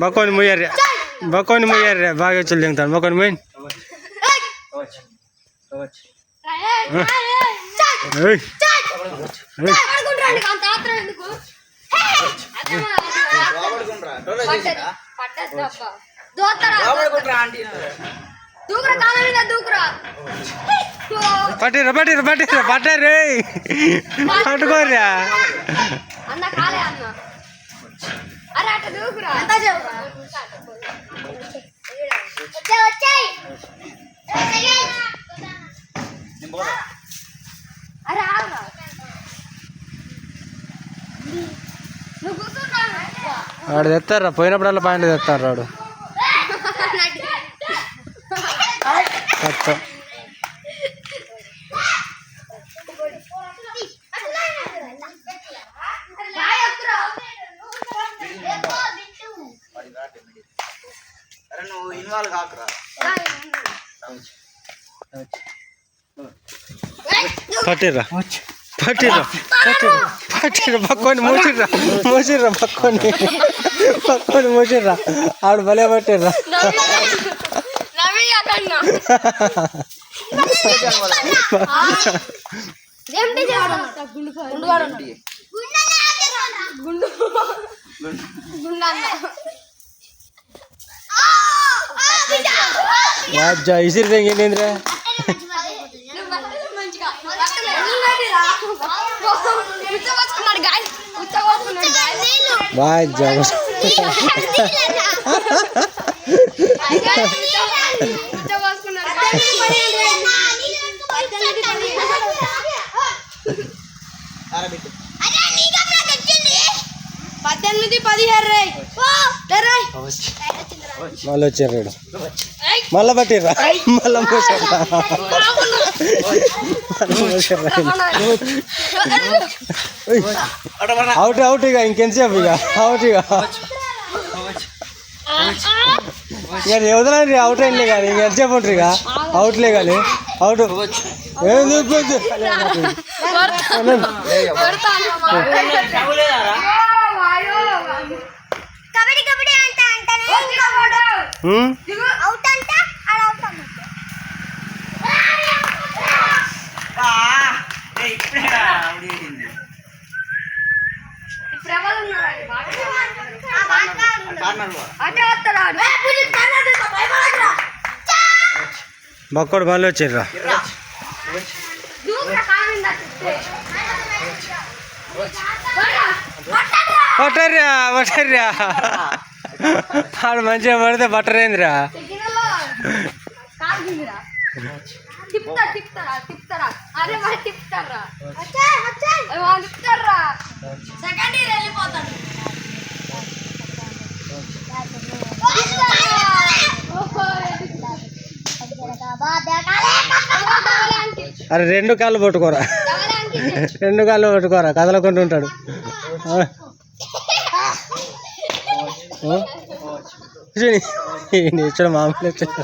బక్కోని ముయ్యర్రా బక్కోని ముయ్యర్రా బాగా వచ్చి దిగుతాను బక్కోని ముయ్యి ఏయ్ ఏయ్. దూకురా కాళ్ళ మీద దూకురా పట్టిర్రా పట్టిర్రా పట్టిర్రా పట్టారు. పట్టుకోర్రా వాడు తెస్తారా పోయినప్పుడల్లా పాయింట్ తెస్తారు వాడు కష్టం అరే నువ్వు ఇన్వాల్వ్ కాకురా పట్టిర్రా. పట్టిర్రా. పట్టిర్రా. పట్టిర్రా. పక్కని మూసిర్రా. మూసిర్రా పక్కని. పక్కని మూసిర్రా. ఆవిడ భలే పట్టిర్రా. గుండు అదన్న గుండు గుండు వాజ్జా ఇసిరి తెంగిందిరా ఉచ్చబోసుకున్నాడు గాయ ఉచ్చబోసుకున్నాడు గాయ వాజ్జా మళ్ళీ వచ్చారు మళ్ళా పట్టిర్రా? మళ్ళా మూసిర్రా అవుట్ అవుట్ ఇక ఇంకెంతసేపు ఇక? అవుట్ ఇక. ఇక అవుట్ అయింది కానీ ఇంక ఎంతసేపు ఉంటారు ఇక? అవుట్లే కానీ. అవుట్ ఏం చూపించు బక్కోడు మళ్ళీ వచ్చిర్రా. పట్టర్రా పట్టర్రా ఆడు మంచిగా పడితే బట్టరైందిరా అరే రెండు కాళ్ళు పట్టుకోరా. రెండు కాళ్ళు పట్టుకోరా కదలకుండా ఉంటాడు. ఆ? ఆ? చూని ఇచ్చాడు మామూలు ఇచ్చాడు.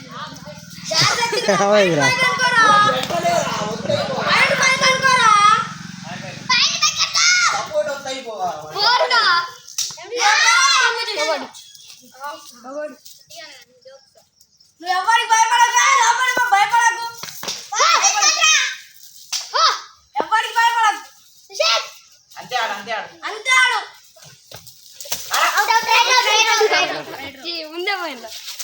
ఏమైందిరా నువ్వు ఎవరికి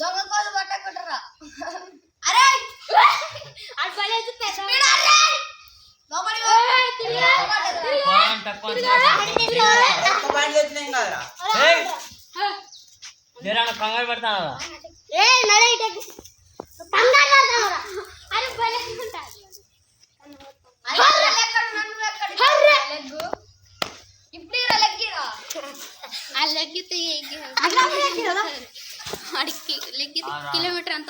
దొంగ కోళ్ళు పట్టకుంటారా అరే అది పెద్ద కంగారు పెడతాను ఏ నడే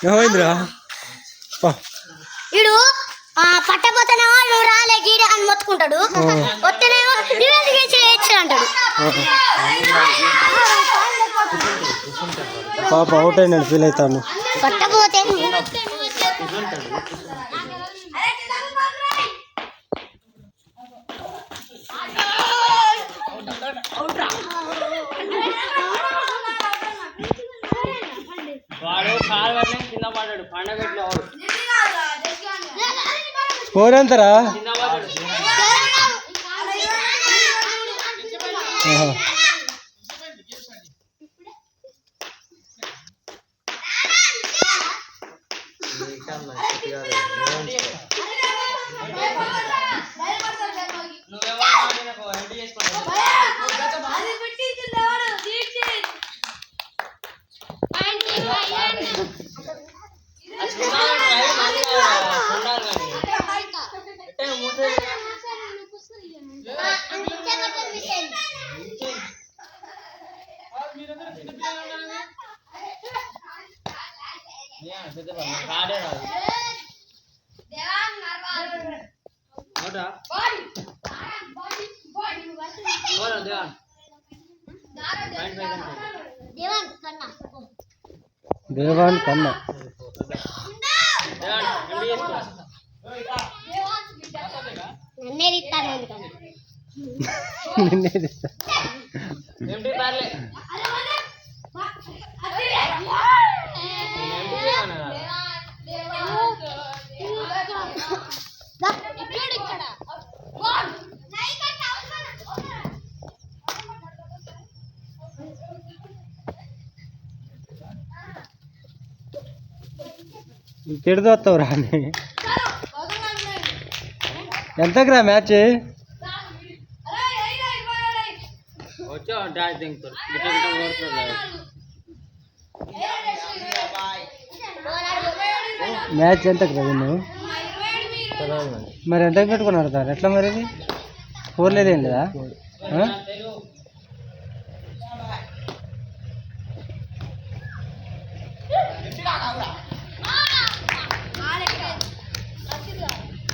ఏమైందిరా. ఇడు పట్టపోతేనేమో నువ్వు రాలే గీడ అని మొత్తుకుంటాడు. వస్తేనేమో నువ్వెందుకు అంటాడు. పాప అవుట్ అయినాడు ఫీల్ అవుతాను పట్టపోతే స్కోర్ ఎంతరా పోరా దేవాన్ దేవాన్ కన్నా నన్నే ఇస్తాను నిన్నే తెస్తా. ఇంకెడు వస్తావు రాని ఎంతకు రా మ్యాచ్ మ్యాచ్ ఎంతకు రా నువ్వు మరి ఎంతకు పెట్టుకున్నారు సార్? ఎట్లా మరి ఫోర్ లేదేం లేదా?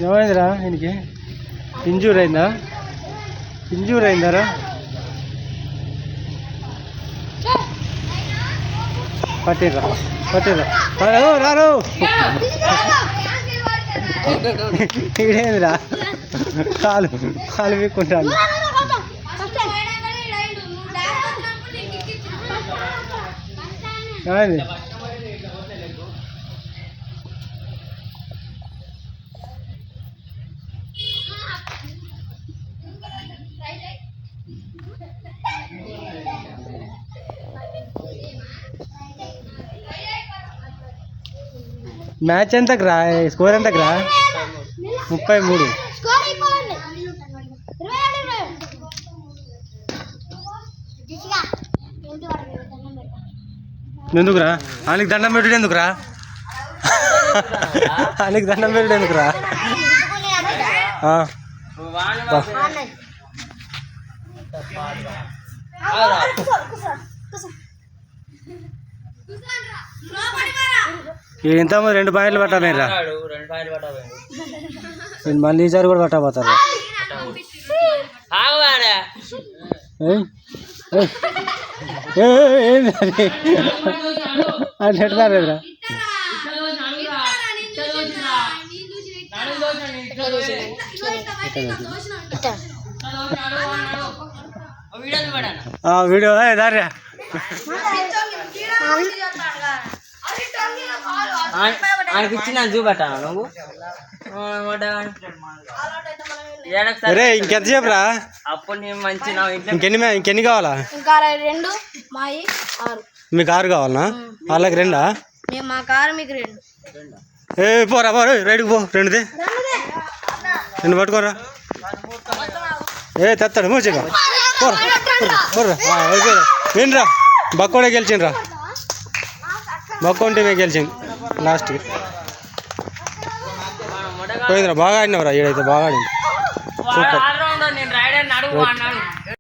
ఏమైందిరా దీనికి ఇంజూర్ అయిందా ఇంజూర్ అయిందారా పట్టేరా పట్టేరా రారు రారు ఇడేందిరా కాలు కాలు పీక్కుంటాను ఏమైంది? మ్యాచ్ ఎంతకు రా? స్కోర్ ఎంతకు రా? ముప్పై మూడు. దండం ఎందుకురా ఆయనకి దండం పెట్టుడు ఎందుకురా ఆయనకి దండం పెట్టుడు ఎందుకురా ఆ, ఇంత రెండు పాయింట్లు పట్టమేరా రెండు పాయింట్లు పట్టబోయాడు నేను మళ్ళీ ఈసారి కూడా పట్టబోతారు? పట్టబోయాడు ఆగవాడా ఏయ్, ఏయ్. ఏయ్, ఏయ్, ఏంది అది? ఆ వీడియో ఏ, దారా ఆయనకి ఇచ్చిన చూపెట్టాను నువ్వు? ఇంకెంతసేపు రా అప్పుడు నేను మంచి ఇంకెన్ని ఇంకెన్ని కావాలా? ఇంకా రెండు మాయి ఆరు. మీకు ఆరు కావాలనా? వాళ్ళకి రెండా? మేము మా కారు మీకు రెండు. ఏ పోరా పోరా రైడ్కి పో రెండుది. రెండు పట్టుకోరా. ఏ తెస్తాడు మూచిగా పోరా పోరా అయిపోయారా ఏంట్రా బక్కోడే గెలిచిండ్రా. బక్కోన్ టీమే గెలిచింది. లాస్ట్కి పోయిందిరా బాగా ఆడినవరా ఈడైతే బాగా ఆడింది ఆల్రౌండర్